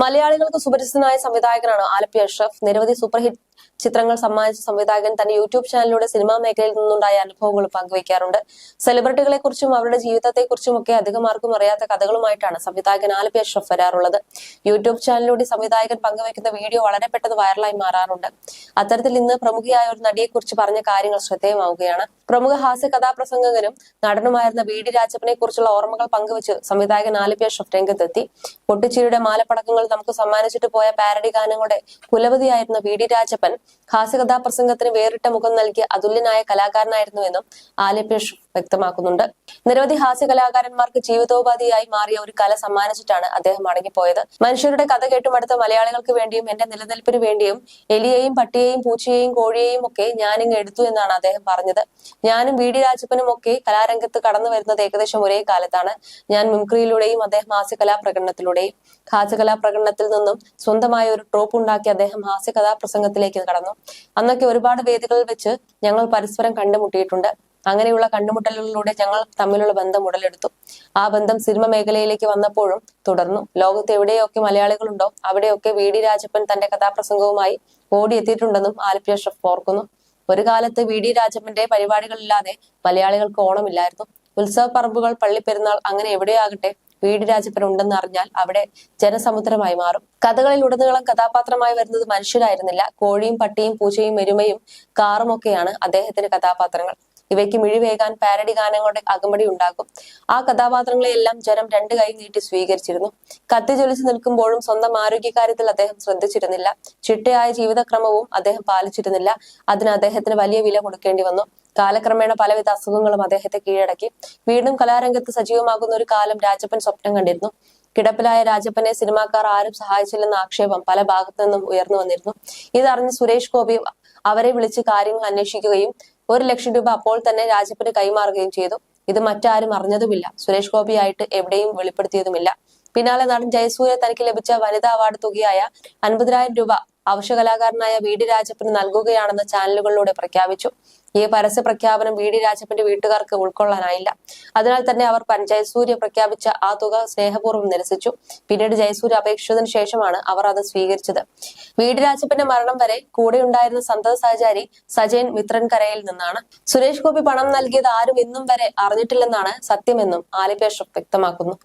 മലയാളികൾക്ക് സുപരിചിതനായ സംവിധായകനാണ് ആലപ്പി അഷ്റഫ്. നിരവധി സൂപ്പർ ഹിറ്റ് ചിത്രങ്ങൾ സമ്മാനിച്ച സംവിധായകൻ തന്റെ യൂട്യൂബ് ചാനലിലൂടെ സിനിമാ മേഖലയിൽ നിന്നുണ്ടായ അനുഭവങ്ങൾ പങ്കുവയ്ക്കാറുണ്ട്. സെലിബ്രിറ്റികളെ കുറിച്ചും അവരുടെ ജീവിതത്തെ കുറിച്ചും ഒക്കെ അധികം ആർക്കും അറിയാത്ത കഥകളുമായിട്ടാണ് സംവിധായകൻ ആലപ്പി അഷ്റഫ് വരാറുള്ളത്. യൂട്യൂബ് ചാനലിലൂടെ സംവിധായകൻ പങ്കുവയ്ക്കുന്ന വീഡിയോ വളരെ പെട്ടെന്ന് വൈറലായി മാറാറുണ്ട്. അത്തരത്തിൽ ഇന്ന് പ്രമുഖയായ ഒരു നടിയെക്കുറിച്ച് പറഞ്ഞ കാര്യങ്ങൾ ശ്രദ്ധേയമാവുകയാണ്. പ്രമുഖ ഹാസ്യ കഥാപ്രസംഗകനും നടനുമായിരുന്ന വി ഡി രാജപ്പനെ കുറിച്ചുള്ള ഓർമ്മകൾ പങ്കുവച്ച് സംവിധായകൻ ആലപ്പി അഷ്റഫ് രംഗത്തെത്തി. പൊട്ടിച്ചിരിയുടെ മാലപ്പടക്കങ്ങൾ നമുക്ക് സമ്മാനിച്ചിട്ട് പോയ പാരഡി ഗാനങ്ങളുടെ കുലപതിയായിരുന്ന വി ഡി രാജപ്പൻ ഹാസ്യ പ്രസംഗത്തിന് വേറിട്ട മുഖം നൽകിയ അതുല്യനായ കലാകാരനായിരുന്നുവെന്നും ആലപ്പി വ്യക്തമാക്കുന്നുണ്ട്. നിരവധി ഹാസ്യ കലാകാരന്മാർക്ക് ജീവിതോപാധിയായി മാറിയ ഒരു കല സമ്മാനിച്ചിട്ടാണ് അദ്ദേഹം മടങ്ങിപ്പോയത് മനുഷ്യരുടെ കഥ കേട്ടുമടുത്ത മലയാളികൾക്ക് വേണ്ടിയും എന്റെ നിലനിൽപ്പിന് വേണ്ടിയും എലിയെയും പട്ടിയെയും പൂച്ചയെയും കോഴിയെയും ഒക്കെ ഞാനിങ്ങ് എടുത്തു എന്നാണ് അദ്ദേഹം പറഞ്ഞത്. ഞാനും വി. ഡി. രാജപ്പനും ഒക്കെ കലാരംഗത്ത് കടന്നു വരുന്നത് ഏകദേശം ഒരേ കാലത്താണ്. ഞാൻ മിംക്രിയിലൂടെയും അദ്ദേഹം ഹാസ്യകലാ പ്രകടനത്തിലൂടെയും ഹാസ്യകലാ പ്രകടനത്തിൽ നിന്നും സ്വന്തമായ ഒരു ട്രോപ്പ് ഉണ്ടാക്കി അദ്ദേഹം ഹാസ്യകഥാ പ്രസംഗത്തിലേക്ക് കടന്നു. അന്നൊക്കെ ഒരുപാട് വേദികളിൽ വെച്ച് ഞങ്ങൾ പരസ്പരം കണ്ടുമുട്ടിയിട്ടുണ്ട്. അങ്ങനെയുള്ള കണ്ടുമുട്ടലുകളിലൂടെ ഞങ്ങൾ തമ്മിലുള്ള ബന്ധം ഉടലെടുത്തു. ആ ബന്ധം സിനിമ മേഖലയിലേക്ക് വന്നപ്പോഴും തുടർന്നു. ലോകത്ത് എവിടെയൊക്കെ മലയാളികളുണ്ടോ അവിടെയൊക്കെ വി. ഡി. രാജപ്പൻ തന്റെ കഥാപ്രസംഗവുമായി ഓടിയെത്തിയിട്ടുണ്ടെന്നും ആലപ്പുഴ ഷെഫ് ഓർക്കുന്നു. ഒരു കാലത്ത് വി. ഡി. രാജപ്പന്റെ പരിപാടികളില്ലാതെ മലയാളികൾക്ക് ഓണമില്ലായിരുന്നു. ഉത്സവ പറമ്പുകൾ പള്ളിപ്പെരുന്നാൾ അങ്ങനെ എവിടെയാകട്ടെ വി. ഡി. രാജപ്പൻ ഉണ്ടെന്ന് അറിഞ്ഞാൽ അവിടെ ജനസമുദ്രമായി മാറും. കഥകളിൽ ഉടനീളം കഥാപാത്രമായി വരുന്നത് മനുഷ്യരായിരുന്നില്ല. കോഴിയും പട്ടിയും പൂച്ചയും എരുമയും കാറുമൊക്കെയാണ് അദ്ദേഹത്തിന്റെ കഥാപാത്രങ്ങൾ. ഇവയ്ക്ക് മിഴിവേകാൻ പാരഡി ഗാനങ്ങളുടെ അകമ്പടി ഉണ്ടാകും. ആ കഥാപാത്രങ്ങളെയെല്ലാം ജനം രണ്ട് കൈ നീട്ടി സ്വീകരിച്ചിരുന്നു. കത്തി ജ്വലിച്ചു നിൽക്കുമ്പോഴും സ്വന്തം ആരോഗ്യകാര്യത്തിൽ അദ്ദേഹം ശ്രദ്ധിച്ചിരുന്നില്ല. ചിട്ടയായ ജീവിതക്രമവും അദ്ദേഹം പാലിച്ചിരുന്നില്ല. അതിന് അദ്ദേഹത്തിന് വലിയ വില കൊടുക്കേണ്ടി വന്നു. കാലക്രമേണ പലവിധ അസുഖങ്ങളും അദ്ദേഹത്തെ കീഴടക്കി. വീണ്ടും കലാരംഗത്ത് സജീവമാകുന്ന ഒരു കാലം രാജപ്പൻ സ്വപ്നം കണ്ടിരുന്നു. കിടപ്പിലായ രാജപ്പനെ സിനിമാക്കാർ ആരും സഹായിച്ചില്ലെന്ന ആക്ഷേപം പല ഭാഗത്തു നിന്നും ഉയർന്നു വന്നിരുന്നു. ഇതറിഞ്ഞ് സുരേഷ് ഗോപി അവരെ വിളിച്ച് കാര്യങ്ങൾ അന്വേഷിക്കുകയും ഒരു ലക്ഷം രൂപ അപ്പോൾ തന്നെ രാജപ്പന് കൈമാറുകയും ചെയ്തു. ഇത് മറ്റാരും അറിഞ്ഞതുമില്ല. സുരേഷ് ഗോപിയായിട്ട് എവിടെയും വെളിപ്പെടുത്തിയതുമില്ല. പിന്നാലെ നടൻ ജയസൂര്യ തനിക്ക് ലഭിച്ച വനിതാ അവാർഡ് തുകയായ അൻപതിനായിരം രൂപ അവശ്യ കലാകാരനായ വി ഡി രാജപ്പന് നൽകുകയാണെന്ന് ചാനലുകളിലൂടെ പ്രഖ്യാപിച്ചു. ഈ പരസ്യ പ്രഖ്യാപനം വി ഡി രാജപ്പന്റെ വീട്ടുകാർക്ക് ഉൾക്കൊള്ളാനായില്ല. അതിനാൽ തന്നെ അവർ ജയസൂര്യ പ്രഖ്യാപിച്ച ആ തുക സ്നേഹപൂർവം നിരസിച്ചു. പിന്നീട് ജയസൂര്യ അപേക്ഷിച്ചതിനു ശേഷമാണ് അവർ അത് സ്വീകരിച്ചത്. വി ഡി രാജപ്പന്റെ മരണം വരെ കൂടെ ഉണ്ടായിരുന്ന സന്തത സഹചാരി സജയൻ മിത്രൻകരയിൽ നിന്നാണ്. സുരേഷ് ഗോപി പണം നൽകിയത് ആരും ഇന്നും വരെ അറിഞ്ഞിട്ടില്ലെന്നാണ് സത്യമെന്നും ആലിപേഷ് വ്യക്തമാക്കുന്നു.